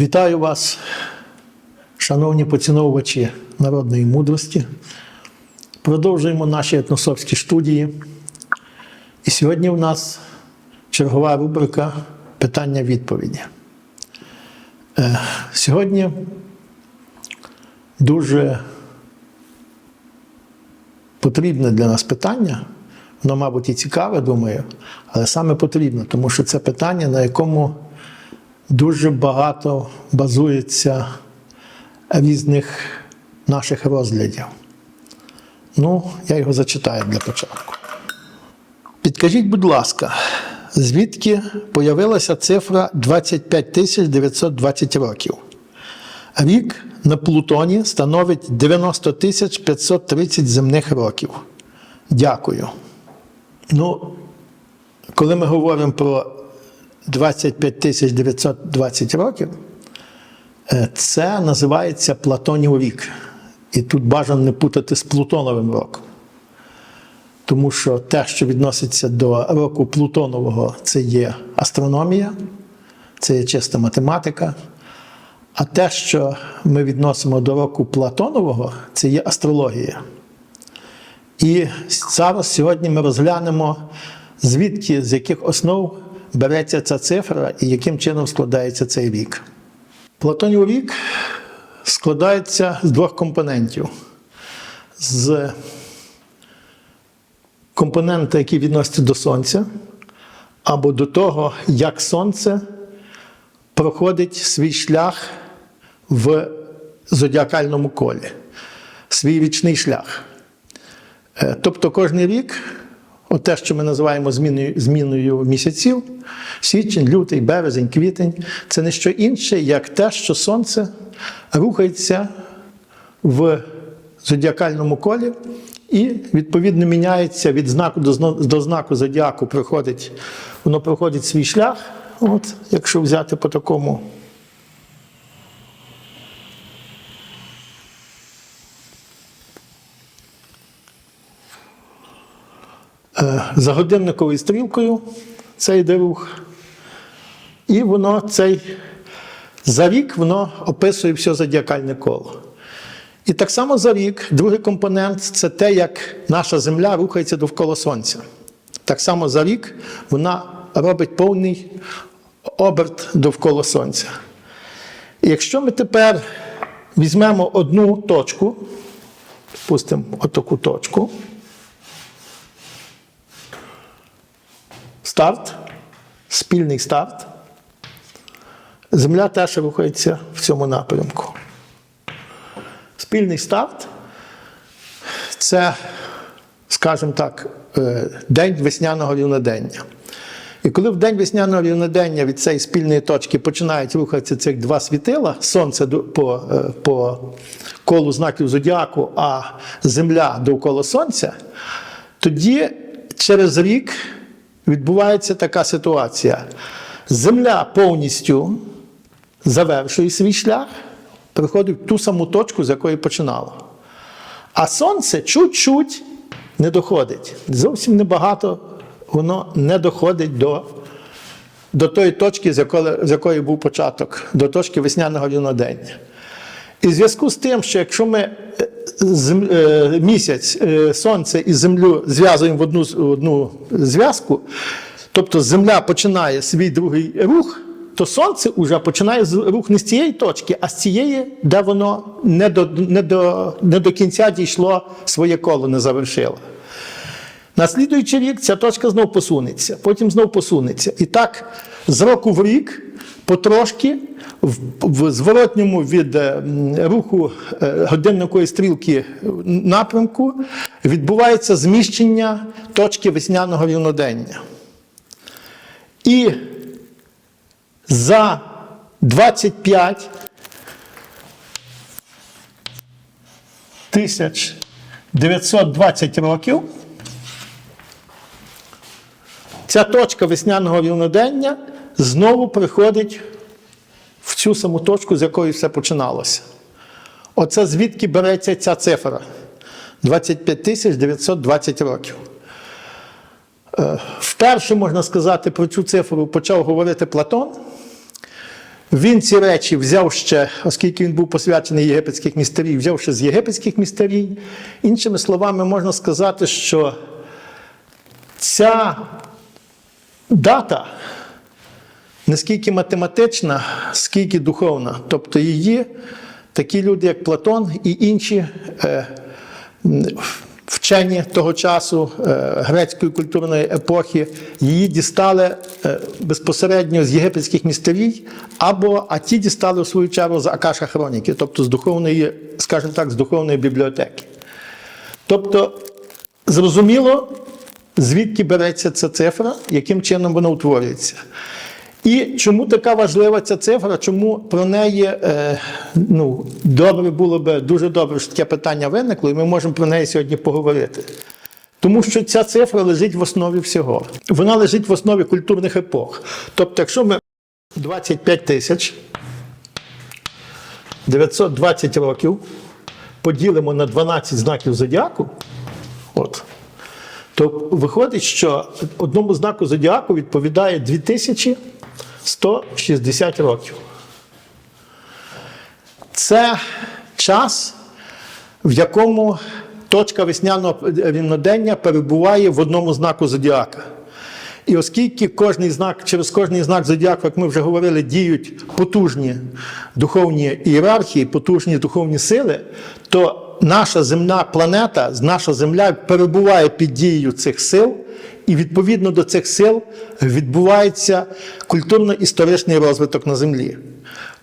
Вітаю вас, шановні поціновувачі народної мудрості. Продовжуємо наші етносовські студії. І сьогодні у нас чергова рубрика питання-відповіді. Е, Сьогодні дуже потрібне для нас питання. Воно, мабуть, і цікаве, думаю, але саме потрібне, тому що це питання, на якому дуже багато базується різних наших розглядів. Ну, я його зачитаю для початку. Підкажіть, будь ласка, звідки появилася цифра 25 920 років? Рік на Плутоні становить 90 530 земних років. Дякую. Ну, коли ми говоримо про 25 тисяч 920 років, е, це називається Платонів рік. І тут бажано не путати з Плутоновим роком. Тому що те, що відноситься до року Плутонового, це є астрономія, це є чиста математика. А те, що ми відносимо до року Платонового, це є астрологія. І зараз сьогодні ми розглянемо, звідки, з яких основ береться ця цифра і яким чином складається цей рік. Платонів рік складається з двох компонентів. З компонента, який відноситься до Сонця, або до того, як Сонце проходить свій шлях в зодіакальному колі, свій річний шлях. Е, Тобто кожен рік, от те, що ми називаємо зміною, зміною місяців, січень, лютий, березень, квітень, це не що інше, як те, що сонце рухається в зодіакальному колі і, відповідно, міняється від знаку до, знаку зодіаку, проходить, воно проходить свій шлях. От, якщо взяти по такому за годинниковою стрілкою цей йде рух. І воно цей за рік воно описує все зодіакальне коло. І так само за рік другий компонент це те, як наша Земля рухається довкола Сонця. Так само за рік вона робить повний оберт довкола Сонця. І якщо ми тепер візьмемо одну точку, спустимо отаку точку, старт, спільний старт. Земля теж рухається в цьому напрямку. Спільний старт це, скажімо так, е, день весняного рівнодення. І коли в день весняного рівнодення від цієї спільної точки починають рухатися цих два світила, сонце по, е, по колу знаків зодіаку, а Земля довкола Сонця, тоді через рік відбувається така ситуація. Земля повністю завершує свій шлях, приходить в ту саму точку, з якої починало. А сонце чуть-чуть не доходить. Зовсім небагато воно не доходить до, до тої точки, з якої, з якої був початок, до точки весняного рівнодення. І в зв'язку з тим, що якщо ми е, е, місяць, е, сонце і землю зв'язуємо в одну, одну зв'язку, тобто земля починає свій другий рух, то сонце вже починає рух не з цієї точки, а з цієї, де воно не до, не до, не до кінця дійшло своє коло, не завершило. На слідуючий рік ця точка знов посунеться, потім знов посунеться. І так з року в рік потрошки в, в зворотньому від е, руху е, годинникової стрілки напрямку відбувається зміщення точки весняного рівнодення. І за 25 тисяч 920 років ця точка весняного рівнодення знову приходить в цю саму точку, з якої все починалося. Оце звідки береться ця цифра 25 тисяч 920 років. Е, Вперше, можна сказати, про цю цифру почав говорити Платон. Він ці речі взяв ще, оскільки він був посвячений єгипетських містерій, взяв ще з єгипетських містерій. Іншими словами, можна сказати, що ця дата не скільки математична, скільки духовна. Тобто її такі люди, як Платон і інші е, вчені того часу е, грецької культурної епохи, її дістали е, безпосередньо з єгипетських містерій, або а ті дістали в свою чергу з Акаша Хроніки, тобто з духовної, скажімо так, з духовної бібліотеки. Тобто, зрозуміло, звідки береться ця цифра, яким чином вона утворюється. І чому така важлива ця цифра? Чому про неї е, ну, добре було би дуже добре, що таке питання виникло, і ми можемо про неї сьогодні поговорити. Тому що ця цифра лежить в основі всього. Вона лежить в основі культурних епох. Тобто, якщо ми 25 тисяч 920 років поділимо на 12 знаків зодіаку, то виходить, що одному знаку зодіаку відповідає 2160 років. Це час, в якому точка весняного рівнодення перебуває в одному знаку зодіака. І оскільки кожний знак, через кожний знак зодіаку, як ми вже говорили, діють потужні духовні ієрархії, потужні духовні сили, то наша земна планета, наша Земля перебуває під дією цих сил, і відповідно до цих сил відбувається культурно-історичний розвиток на Землі.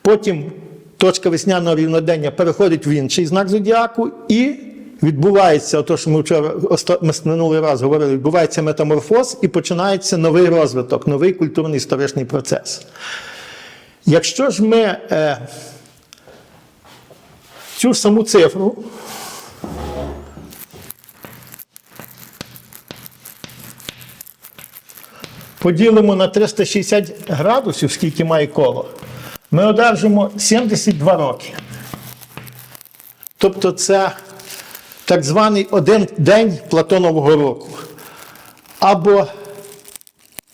Потім точка весняного рівнодення переходить в інший знак зодіаку і відбувається, то, що ми вчора ми минулий раз говорили, відбувається метаморфоз і починається новий розвиток, новий культурний історичний процес. Якщо ж ми е, цю саму цифру поділимо на 360 градусів, скільки має коло, ми одержимо 72 роки. Тобто це так званий один день Платонового року. Або,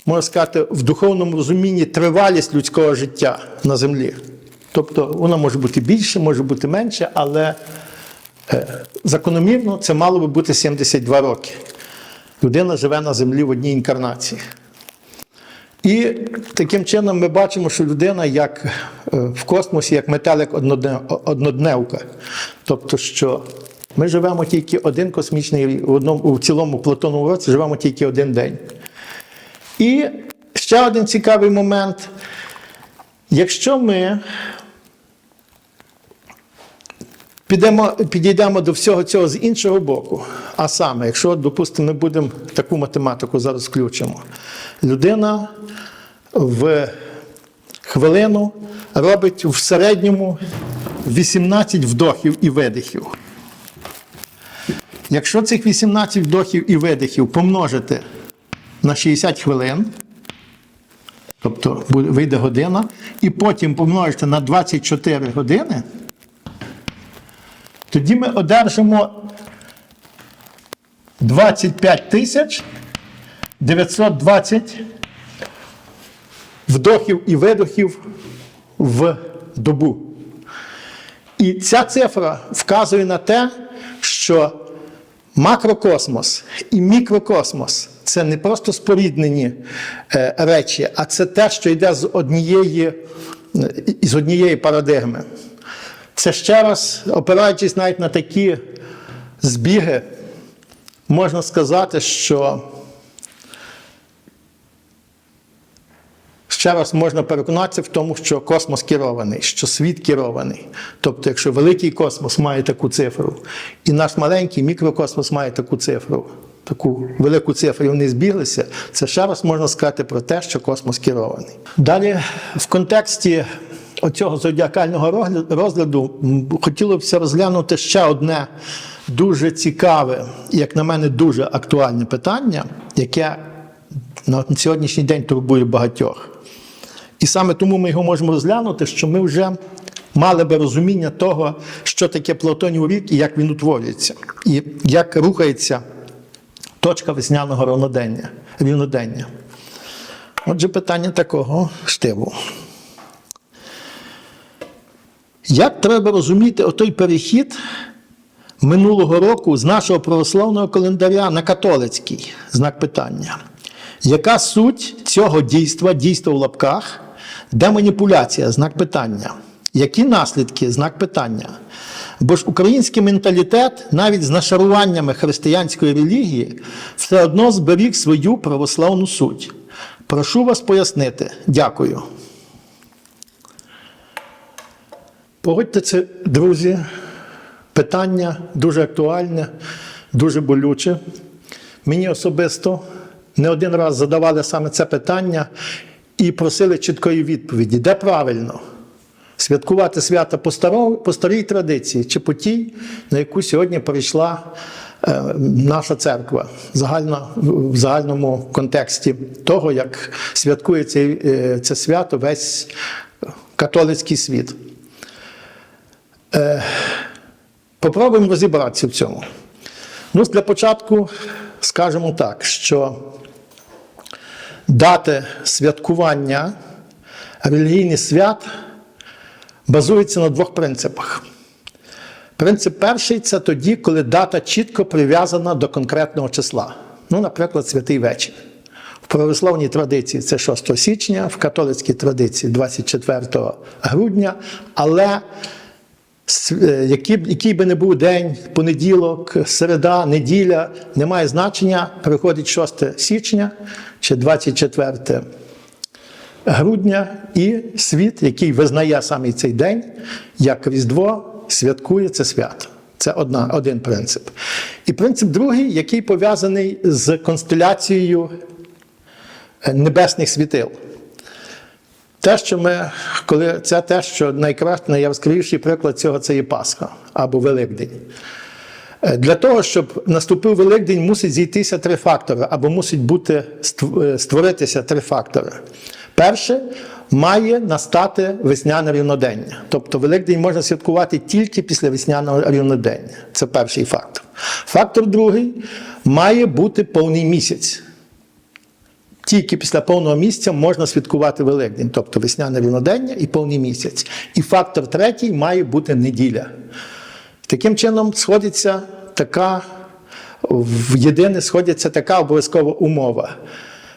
можна сказати, в духовному розумінні тривалість людського життя на землі. Тобто вона може бути більше, може бути менше, але е, закономірно це мало би бути 72 роки. Людина живе на землі в одній інкарнації. І таким чином ми бачимо, що людина як е, в космосі, як метелик однодневка. Тобто, що ми живемо тільки один космічний в, одному, в цілому Платоновому році живемо тільки один день. І ще один цікавий момент. Якщо ми підемо, підійдемо до всього цього з іншого боку, а саме, якщо, допустимо, ми будемо таку математику зараз включимо, людина в хвилину робить в середньому 18 вдохів і видихів. Якщо цих 18 вдохів і видихів помножити на 60 хвилин, тобто вийде година, і потім помножити на 24 години, тоді ми одержимо 25 тисяч 920 вдохів і видохів в добу. І ця цифра вказує на те, що макрокосмос і мікрокосмос це не просто споріднені е, речі, а це те, що йде з однієї, е, з однієї парадигми. Це ще раз, опираючись навіть на такі збіги, можна сказати, що ще раз можна переконатися в тому, що космос керований, що світ керований. Тобто, якщо великий космос має таку цифру, і наш маленький мікрокосмос має таку цифру, таку велику цифру, і вони збіглися, це ще раз можна сказати про те, що космос керований. Далі, в контексті оцього зодіакального розгляду- хотілося б розглянути ще одне дуже цікаве, як на мене, дуже актуальне питання, яке на сьогоднішній день турбує багатьох. І саме тому ми його можемо розглянути, що ми вже мали би розуміння того, що таке Платонів рік і як він утворюється, і як рухається точка весняного рівнодення. Отже, питання такого штибу. Як треба розуміти отой перехід минулого року з нашого православного календаря на католицький знак питання? Яка суть цього дійства, дійства в лапках, де маніпуляція, знак питання? Які наслідки, знак питання? Бо ж український менталітет, навіть з нашаруваннями християнської релігії, все одно зберіг свою православну суть. Прошу вас пояснити. Дякую. Погодьте це, друзі, питання дуже актуальне, дуже болюче. Мені особисто не один раз задавали саме це питання і просили чіткої відповіді, де правильно святкувати свято по, старо, по старій традиції чи по тій, на яку сьогодні перейшла е, наша церква загально, в загальному контексті того, як святкує цей, е, це свято весь католицький світ. Попробуємо розібратися в цьому. Ну, для початку скажемо так, що дати святкування релігійних свят базується на двох принципах. Принцип перший це тоді, коли дата чітко прив'язана до конкретного числа. Ну, наприклад, святий вечір. В православній традиції це 6 січня, в католицькій традиції 24 грудня, але який, який би не був день, понеділок, середа, неділя, не має значення, приходить 6 січня чи 24 грудня, і світ, який визнає саме цей день, як Різдво, святкує це свято. Це одна, один принцип. І принцип другий, який пов'язаний з констеляцією е, небесних світил. Те, що ми, коли це те, що найкраще, найяскравіший приклад цього це є Пасха або Великдень. Е, Для того, щоб наступив Великдень, мусить зійтися три фактори, або мусить бути е, створитися три фактори. Перше, має настати весняне рівнодення. Тобто Великдень можна святкувати тільки після весняного рівнодення. Це перший фактор. Фактор другий має бути повний місяць. Тільки після повного місяця можна святкувати Великдень, тобто весняне рівнодення і повний місяць. І фактор третій має бути неділя. Таким чином сходиться така, в єдине сходиться така обов'язкова умова.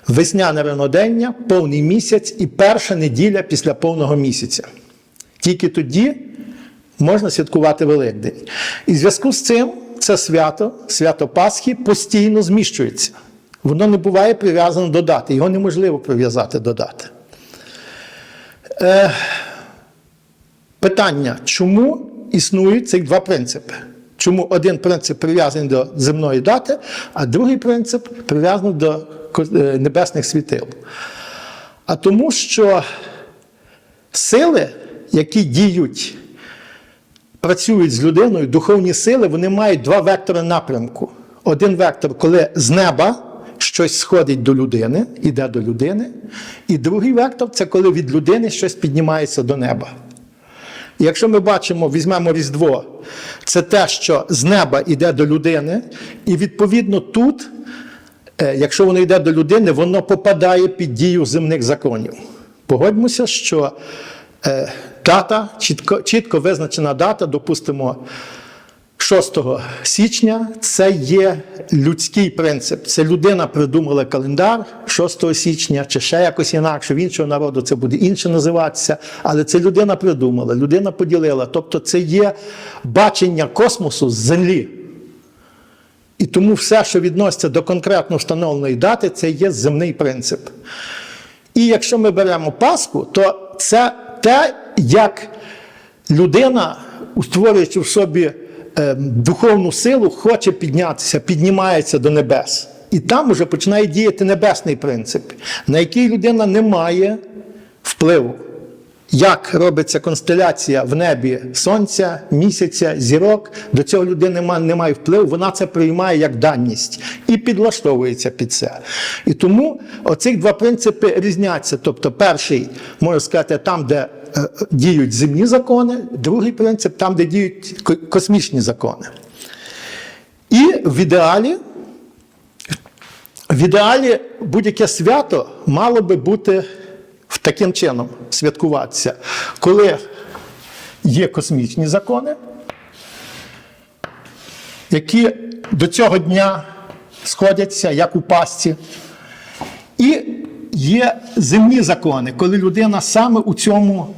Весняне рівнодення, повний місяць і перша неділя після повного місяця. Тільки тоді можна святкувати Великдень. І в зв'язку з цим це свято, свято Пасхи, постійно зміщується. Воно не буває прив'язано до дати, його неможливо прив'язати до дати. Е, питання, чому існують цих два принципи? Чому один принцип прив'язаний до земної дати, а другий принцип прив'язаний до е, небесних світил? А тому, що сили, які діють, працюють з людиною, духовні сили, вони мають два вектори напрямку. Один вектор, коли з неба щось сходить до людини, іде до людини, і другий вектор це коли від людини щось піднімається до неба. І Якщо ми бачимо, візьмемо Різдво, це те, що з неба йде до людини, і відповідно тут, е, якщо воно йде до людини, воно попадає під дію земних законів. Погодьмося, що е, дата, чітко, чітко визначена дата, допустимо, 6 січня це є людський принцип. Це людина придумала календар 6 січня, чи ще якось інакше. В іншого народу це буде інше називатися. Але це людина придумала, людина поділила. Тобто це є бачення космосу з землі. І тому все, що відноситься до конкретно встановленої дати, це є земний принцип. І якщо ми беремо Пасху, то це те, як людина, створюючи в собі духовну силу, хоче піднятися, піднімається до небес. І там вже починає діяти небесний принцип, на який людина не має впливу. Як робиться констеляція в небі сонця, місяця, зірок, до цього людина не має впливу, вона це приймає як даність і підлаштовується під це. І тому оцих два принципи різняться. Тобто, перший, можна сказати, там, де е, діють земні закони, другий принцип там, де діють космічні закони. І в ідеалі в ідеалі будь-яке свято мало би бути таким чином святкуватися, коли є космічні закони, які до цього дня сходяться як у пастці. І є земні закони, коли людина саме у цьому,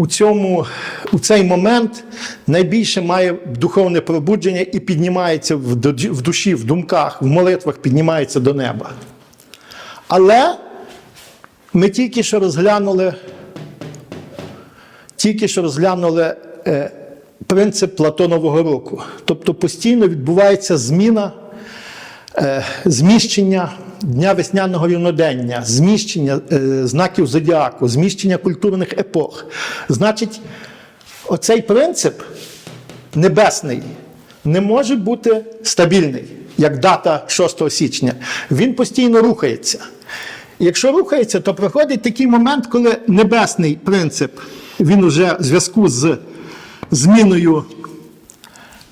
у цьому, у цей момент найбільше має духовне пробудження і піднімається в душі, в думках, в молитвах піднімається до неба. Але ми тільки що розглянули, тільки що розглянули е, принцип Платонового року. Тобто постійно відбувається зміна, е, зміщення дня весняного рівнодення, зміщення е, знаків зодіаку, зміщення культурних епох. Значить, оцей принцип небесний не може бути стабільний, як дата 6 січня. Він постійно рухається. Якщо рухається, то проходить такий момент, коли небесний принцип, він уже в зв'язку з зміною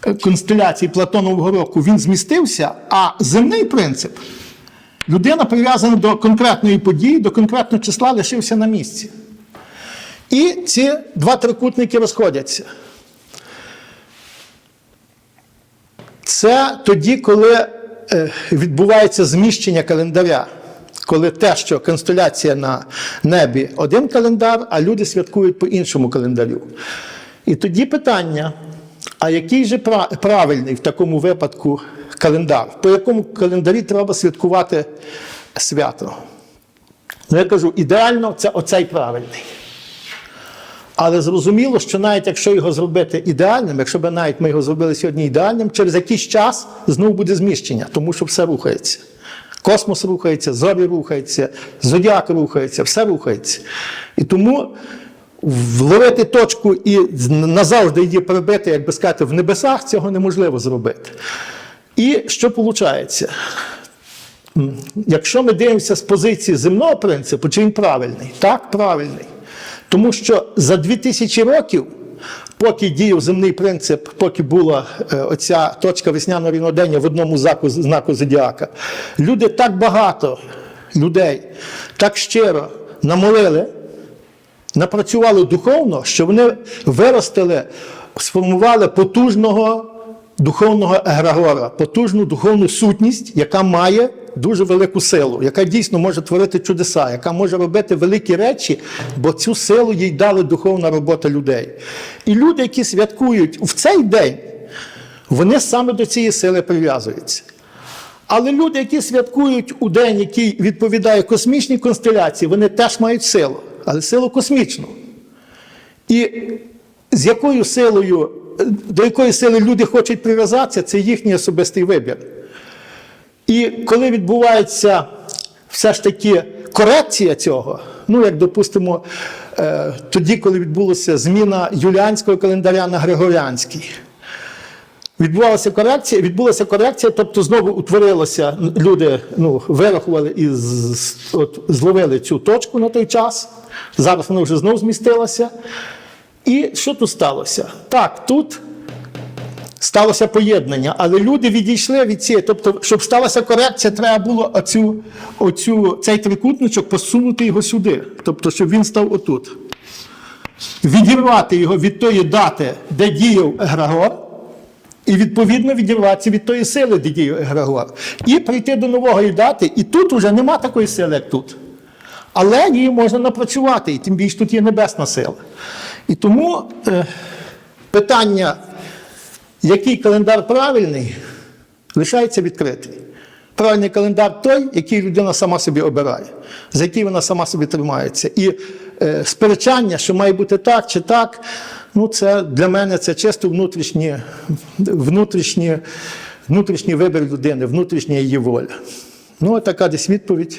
е, констеляції Платонового року, він змістився, а земний принцип, людина прив'язана до конкретної події, до конкретного числа лишився на місці. І ці два трикутники розходяться. Це тоді, коли е, відбувається зміщення календаря, коли те, що констеляція на небі один календар, а люди святкують по іншому календарю. І тоді питання: а який же правильний в такому випадку календар? По якому календарі треба святкувати свято? Ну, я кажу, ідеально це оцей правильний. Але зрозуміло, що навіть якщо його зробити ідеальним, якщо б навіть ми його зробили сьогодні ідеальним, через якийсь час знову буде зміщення, тому що все рухається. Космос рухається, зорі рухаються, зодіак рухається, все рухається. І тому вловити точку і назавжди її прибити, як би сказати, в небесах, цього неможливо зробити. І що виходить? Якщо ми дивимося з позиції земного принципу, чи він правильний? Так, правильний. Тому що за 2000 років, поки діяв земний принцип, поки була е, оця точка весняного рівнодення в одному знаку, знаку зодіака, люди так багато людей, так щиро намолили, напрацювали духовно, що вони виростили, сформували потужного духовного егрегора, потужну духовну сутність, яка має дуже велику силу, яка дійсно може творити чудеса, яка може робити великі речі, бо цю силу їй дали духовна робота людей. І люди, які святкують в цей день, вони саме до цієї сили прив'язуються. Але люди, які святкують у день, який відповідає космічній констеляції, вони теж мають силу, але силу космічну. І з якою силою, до якої сили люди хочуть прив'язатися, це їхній особистий вибір. І коли відбувається все ж таки корекція цього, ну як допустимо, е, тоді, коли відбулася зміна юліанського календаря на григоріанський. Відбувалася корекція, відбулася корекція, тобто знову утворилося, люди ну, вирахували і зловили цю точку на той час. Зараз вона вже знову змістилася. І що тут сталося? Так, тут сталося поєднання, але люди відійшли від цієї. Тобто, щоб сталася корекція, треба було оцю, оцю, цей трикутничок посунути його сюди. Тобто, щоб він став отут. Відірвати його від тої дати, де діяв Егрегор, і відповідно відірватися від тої сили, де діяв Егрегор. І прийти до нової дати, і тут вже нема такої сили, як тут. Але її можна напрацювати, і тим більше тут є небесна сила. І тому е, питання, який календар правильний, лишається відкритий. Правильний календар той, який людина сама собі обирає, за який вона сама собі тримається. І е, сперечання, що має бути так чи так, ну це для мене це чисто внутрішні, внутрішні, внутрішній вибір людини, внутрішня її воля. Ну, така десь відповідь.